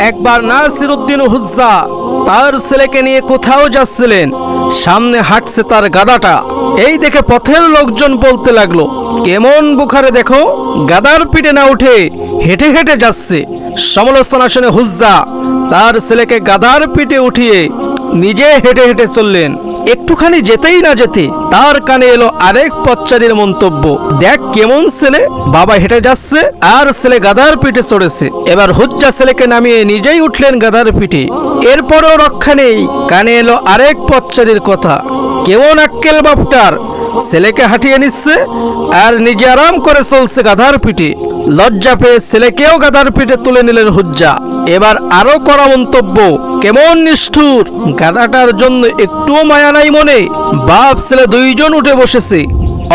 একবার নাসির উদ্দিন হুজ্জা তার ছেলেকে নিয়ে কোথাও যাচ্ছিলেন, সামনে হাঁটছে তার গাদাটা। এই দেখে পথের লোকজন বলতে লাগল, কেমন বুখারে দেখো, গাদার পিঠে না উঠে হেঁটে হেঁটে যাচ্ছে। সমালোচনা শুনে হুজ্জা তার ছেলেকে গাদার পিঠে উঠিয়ে নিজে হেঁটে হেঁটে চললেন। একটুখানি যেতেই না যেতে তার কানে এলো আরেক পচ্চারির মন্তব্য। দেখ কেমন ছেলে, বাবা হেঁটে যাচ্ছে আর ছেলে গাদার পিঠে চড়েছে। এবার হুজ্জা ছেলেকে নামিয়ে নিজেই উঠলেন গাদার পিঠে। এরপরও রক্ষা নেই, কানে এলো আরেক পচ্চারির কথা। কেমন আক্কেল বাপটার ছেলেকে হাঁটিয়ে নিচ্ছে আর নিজে আরাম করে চলছে গাধার পিঠে। লজ্জা পেয়ে ছেলেকেও গাধার পিঠে তুলে নিলেন হুজ্জা। এবার আরও করা মন্তব্য, কেমন নিষ্ঠুর? গাধাটার জন্য একটুও মায়া নাই মনে। বাপ ছেলে দুইজন উঠে বসেছে।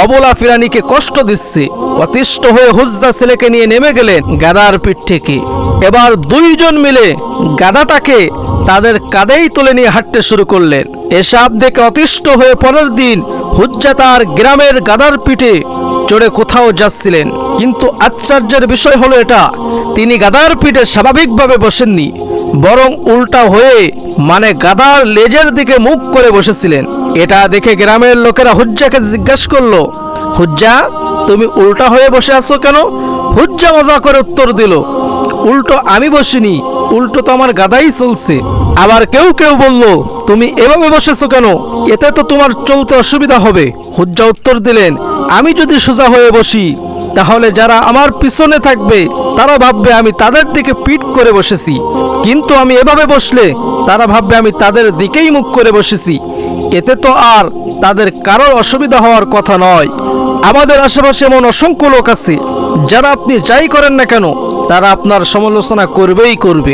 অবলা ফিরানিকে কষ্ট দিচ্ছে। অতিষ্ঠ হয়ে হুজ্জা ছেলেকে নিয়ে নেমে গেলেন গাদার পিঠ থেকে। এবার দুইজন মিলে গাদাটাকে তাদের কাঁধেই তুলে নিয়ে হাঁটতে শুরু করলেন। এসব দেখে অতিষ্ঠ হয়ে পরের দিন হুজ্জা তার গ্রামের গাদার পিঠে চড়ে কোথাও যাচ্ছিলেন। কিন্তু আশ্চর্যের বিষয় হলো এটা, তিনি গাদার পিঠে স্বাভাবিকভাবে বসেননি, বরং উল্টা হয়ে মানে গাদার লেজের দিকে মুখ করে বসেছিলেন। এটা দেখে গ্রামের লোকেরা হুজ্জাকে জিজ্ঞাসা করল, হুজ্জা, তুমি উল্টা হয়ে বসে আছো কেন? হুজ্জা মজা করে উত্তর দিল, উল্টো আমি বসিনি উল্টো তো আমার গাদাই চলছে। আবার কেউ কেউ বলল, তুমি এভাবে বসেছো কেন? এতে তো তোমার চলতে অসুবিধা হবে। হুজ্জা উত্তর দিলেন, আমি যদি সোজা হয়ে বসি, তাহলে যারা আমার পিছনে থাকবে, তারা ভাববে আমি তাদের দিকে পিট করে বসেছি। কিন্তু আমি এভাবে বসলে, তারা ভাববে আমি তাদের দিকেই মুখ করে বসেছি। এতে তো আর তাদের কারোর অসুবিধা হওয়ার কথা নয়। আমাদের আশেপাশে এমন অসংখ্য লোক আছে, যারা আপনি যাই করেন না কেন তারা আপনার সমালোচনা করবেই করবে।